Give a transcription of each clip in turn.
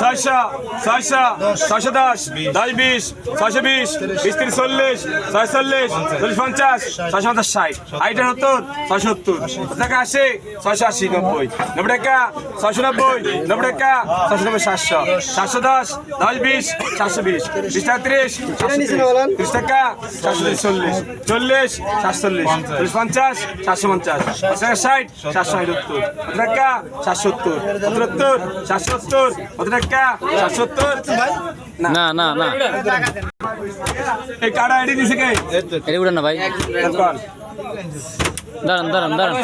ছয়শো ছয়শো ছয়শো দশ দশ বিশ, ছয়শো বিশ বিশ তিরিশ চল্লিশ, ছয় চল্লিশ চল্লিশ পঞ্চাশ, ছয়শো পঞ্চাশ ষাট। আইটা সত্তর, ছয়শো সত্তর। টাকা আশি, ছয়শো আশি নব্বই। নব্বই টাকা, ছয়শো নব্বই নব্বই টাকা, ছয়শো নব্বই, সাতশো। সাতশো দশ দশ বিশ, সাতশো বিশ। বিশ টাকা ত্রিশ ত্রিশ। টাকা, সাতশো চল্লিশ। চল্লিশ সাতচল্লিশ চল্লিশ। পঞ্চাশ, সাতশো পঞ্চাশ। টাকা ষাট, সাতশো ষাটত্তর কত টাকা সাতসত্তর সত্তর। সাতসত্তর কত টাকা সাতসত্তর না না না এই কাটা আইডি দিছে কে? এটা উড়ান না ভাই। দাঁড়ান দাঁড়ান দাঁড়ান।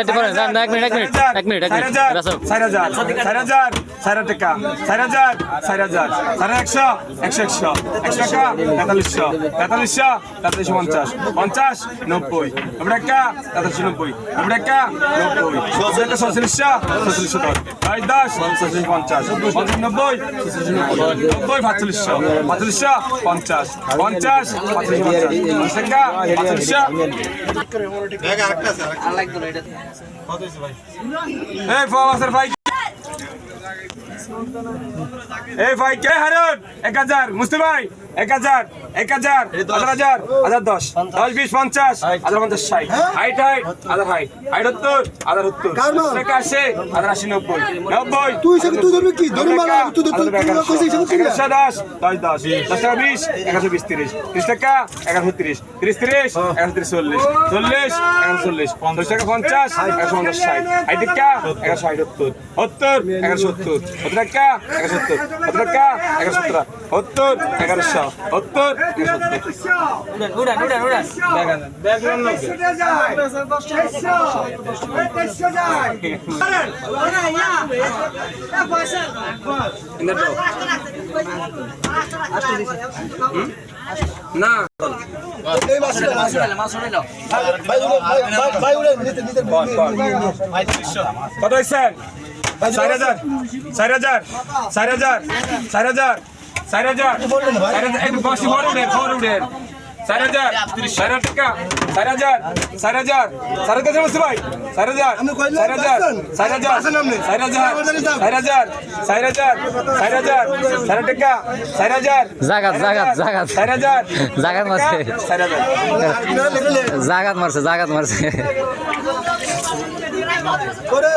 এটা পরে দাঁড়ান এক মিনিট এক মিনিট এক মিনিট এক মিনিট রাসো চার হাজার চার হাজার চার টাকা চার হাজার চার হাজার চার একশো একশো একশো একশো টাকা তেতাল্লিশশো তেতাল্লিশশো তেতাল্লিশশো পঞ্চাশ পঞ্চাশ নব্বই নব্বই টাকা তেতাল্লিশশো নব্বই টাকা দশ দশ পঞ্চাশ পঞ্চাশ নব্বই নব্বই পাঁচচল্লিশশো পাঁচচল্লিশশো পঞ্চাশ পঞ্চাশ পাঁচচল্লিশ পঞ্চাশ। ভাই। এই ভাই কে হারুন? এক হাজার। মুস্তি ভাই এক হাজার এক হাজার হাজার হাজার হাজার দশ। দশ বিশ পঞ্চাশ হাজার পঞ্চাশ ষাট। হাইট হাইট হাজার হাইট। হাইট সত্তর হাজার সত্তর। আশি হাজার আশি নব্বই। নব্বই। তুই তুই ধরবি কি? ধরবি দশ দশ দশ। দশ টাকা বিশ এগারোশো বিশ তিরিশ। তিরিশ টাকা এগারোশো তিরিশ। তিরিশ তিরিশ এগারোশো তিরিশ চল্লিশ। চল্লিশ এগারোশো চল্লিশ। পঞ্চাশ টাকা পঞ্চাশ এগারোশো পঞ্চাশ ষাট। ষাট টাকা এগারোশো ষাট সত্তর। সত্তর এগারোশো সত্তর সত্তর টাকা এগারোশো সত্তর সত্তর টাকা এগারোশো সত্তর সত্তর এগারোশো সত্তর না কত হয়েছেন চার হাজার চার হাজার চার হাজার চার হাজার চার হাজার চার হাজার একটু বসি ভর উঠেন ভর উঠেন চার হাজার চার হাজার টাকা চার হাজার চার হাজার চার হাজার বসে ভাই চার হাজার চার হাজার চার হাজার চার হাজার চার হাজার চার হাজার চার হাজার চার টাকা চার হাজার জাগাত জাগাত জাগাত চার হাজার জাগাত মারছে চার হাজার জাগাত মারছে জাগাত মারছে করে